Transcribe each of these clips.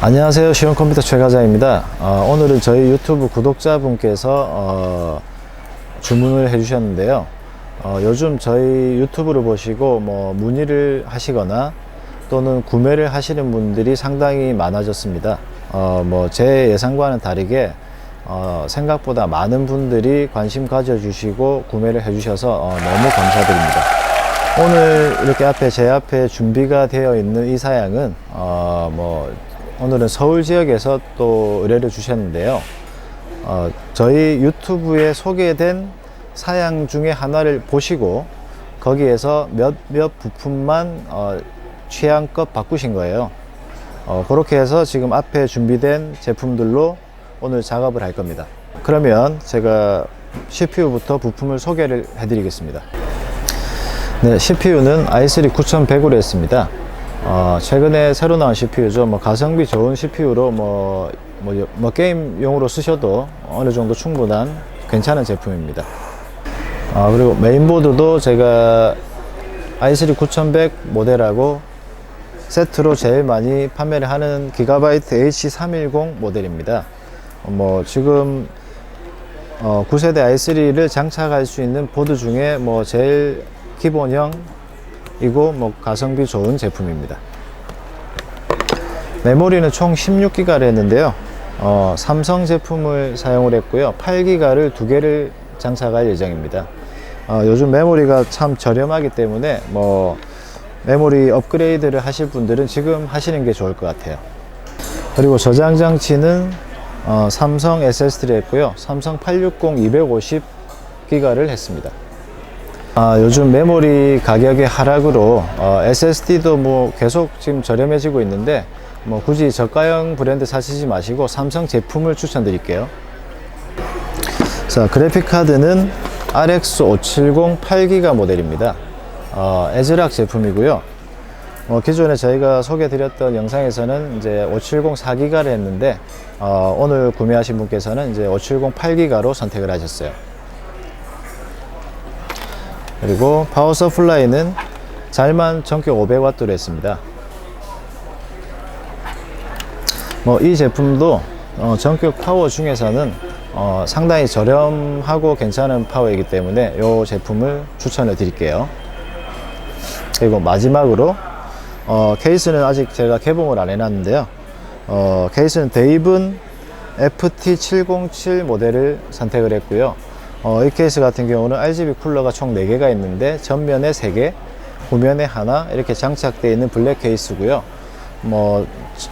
안녕하세요. 쉬운 컴퓨터 최과장입니다. 어, 오늘은 저희 유튜브 구독자분께서 어, 주문을 해주셨는데요. 어, 요즘 저희 유튜브를 보시고 뭐 문의를 하시거나 또는 구매를 하시는 분들이 상당히 많아졌습니다. 어, 뭐 제 예상과는 다르게 어, 생각보다 많은 분들이 관심 가져주시고 구매를 해주셔서 어, 너무 감사드립니다. 오늘 이렇게 앞에 제 앞에 준비가 되어 있는 이 사양은 어, 뭐 오늘은 서울 지역에서 또 의뢰를 주셨는데요. 어, 저희 유튜브에 소개된 사양 중에 하나를 보시고 거기에서 몇몇 부품만 어, 취향껏 바꾸신 거예요. 어, 그렇게 해서 지금 앞에 준비된 제품들로 오늘 작업을 할 겁니다. 그러면 제가 CPU부터 부품을 소개를 해드리겠습니다. 네, CPU는 i3 9100으로 했습니다. 어, 최근에 새로 나온 CPU죠. 뭐 가성비 좋은 CPU로 뭐, 뭐, 여- 뭐 게임용으로 쓰셔도 어느 정도 충분한 괜찮은 제품입니다. 아, 그리고 메인보드도 제가 i3 9100 모델하고 세트로 제일 많이 판매를 하는 기가바이트 H310 모델입니다. 어, 뭐 지금 어, 9세대 i3를 장착할 수 있는 보드 중에 뭐 제일 기본형 이고 뭐 가성비 좋은 제품입니다. 메모리는 총 16기가를 했는데요. 어, 삼성 제품을 사용을 했고요. 8기가를 두 개를 장착할 예정입니다. 어, 요즘 메모리가 참 저렴하기 때문에 뭐 메모리 업그레이드를 하실 분들은 지금 하시는 게 좋을 것 같아요. 그리고 저장 장치는 어, 삼성 SSD를 했고요. 삼성 860 250 기가를 했습니다. 아, 요즘 메모리 가격의 하락으로 어, SSD도 뭐 계속 지금 저렴해지고 있는데 뭐 굳이 저가형 브랜드 사시지 마시고 삼성 제품을 추천드릴게요. 자, 그래픽 카드는 RX 570 8기가 모델입니다. 어, 에즈락 제품이고요. 어, 기존에 저희가 소개드렸던 영상에서는 이제 570 4기가를 했는데 어, 오늘 구매하신 분께서는 이제 570 8기가로 선택을 하셨어요. 그리고 파워 서플라이는 잘만 전격 500W로 했습니다. 뭐 이 제품도 어, 전격 파워 중에서는 어, 상당히 저렴하고 괜찮은 파워이기 때문에 이 제품을 추천을 드릴게요. 그리고 마지막으로 어, 케이스는 아직 제가 개봉을 안 해놨는데요. 어, 케이스는 데이븐 FT707 모델을 선택을 했고요. 어, 이 케이스 같은 경우는 RGB 쿨러가 총 4개가 있는데 전면에 3개, 후면에 하나 이렇게 장착되어 있는 블랙 케이스고요. 뭐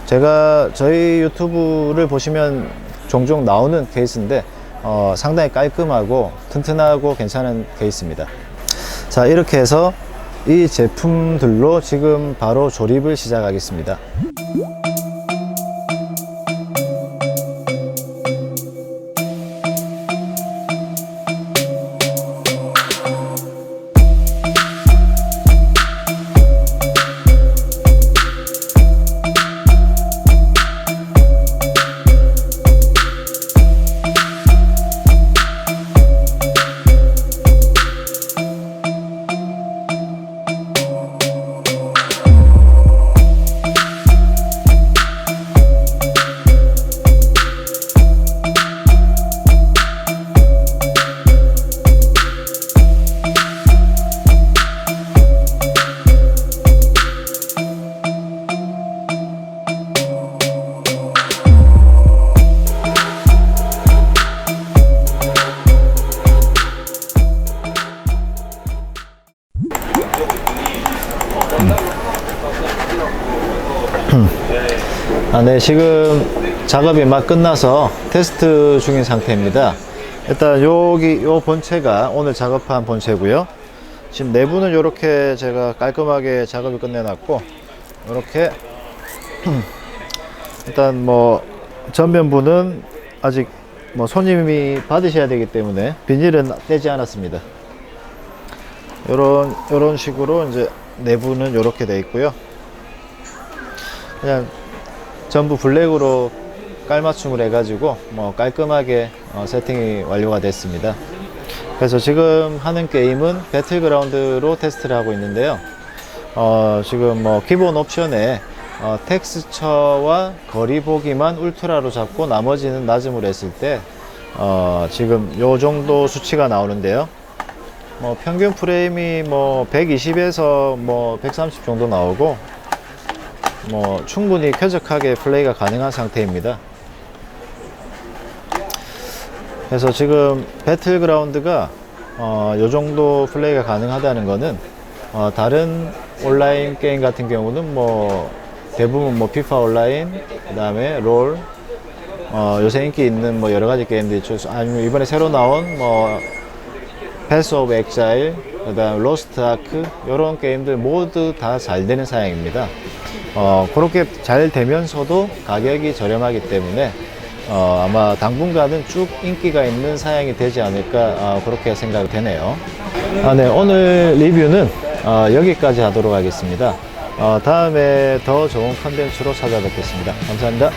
제가 저희 유튜브를 보시면 종종 나오는 케이스인데 어, 상당히 깔끔하고 튼튼하고 괜찮은 케이스입니다. 자 이렇게 해서 이 제품들로 지금 바로 조립을 시작하겠습니다. 아, 네, 지금 작업이 막 끝나서 테스트 중인 상태입니다. 일단 여기 요 본체가 오늘 작업한 본체고요. 지금 내부는 이렇게 제가 깔끔하게 작업을 끝내놨고 이렇게 일단 뭐 전면부는 아직 뭐 손님이 받으셔야 되기 때문에 비닐은 떼지 않았습니다. 요런 요런 식으로 이제 내부는 이렇게 돼 있고요. 그냥 전부 블랙으로 깔맞춤을 해가지고 뭐 깔끔하게 어, 세팅이 완료가 됐습니다. 그래서 지금 하는 게임은 배틀그라운드로 테스트를 하고 있는데요. 어, 지금 뭐 기본 옵션에 어, 텍스처와 거리 보기만 울트라로 잡고 나머지는 낮음으로 했을 때 어, 지금 요 정도 수치가 나오는데요. 뭐 평균 프레임이 뭐 120에서 뭐 130 정도 나오고 뭐 충분히 쾌적하게 플레이가 가능한 상태입니다. 그래서 지금 배틀그라운드가 어, 요 정도 플레이가 가능하다는 거는 어, 다른 온라인 게임 같은 경우는 뭐 대부분 뭐 피파 온라인 그다음에 롤 어, 요새 인기 있는 뭐 여러 가지 게임들이 있죠. 아니면 이번에 새로 나온 뭐 패스 오브 엑자일 그 다음 로스트 아크 이런 게임들 모두 다 잘 되는 사양입니다. 어, 그렇게 잘 되면서도 가격이 저렴하기 때문에 어, 아마 당분간은 쭉 인기가 있는 사양이 되지 않을까 어, 그렇게 생각이 되네요. 아, 네, 오늘 리뷰는 어, 여기까지 하도록 하겠습니다. 어, 다음에 더 좋은 컨텐츠로 찾아뵙겠습니다. 감사합니다.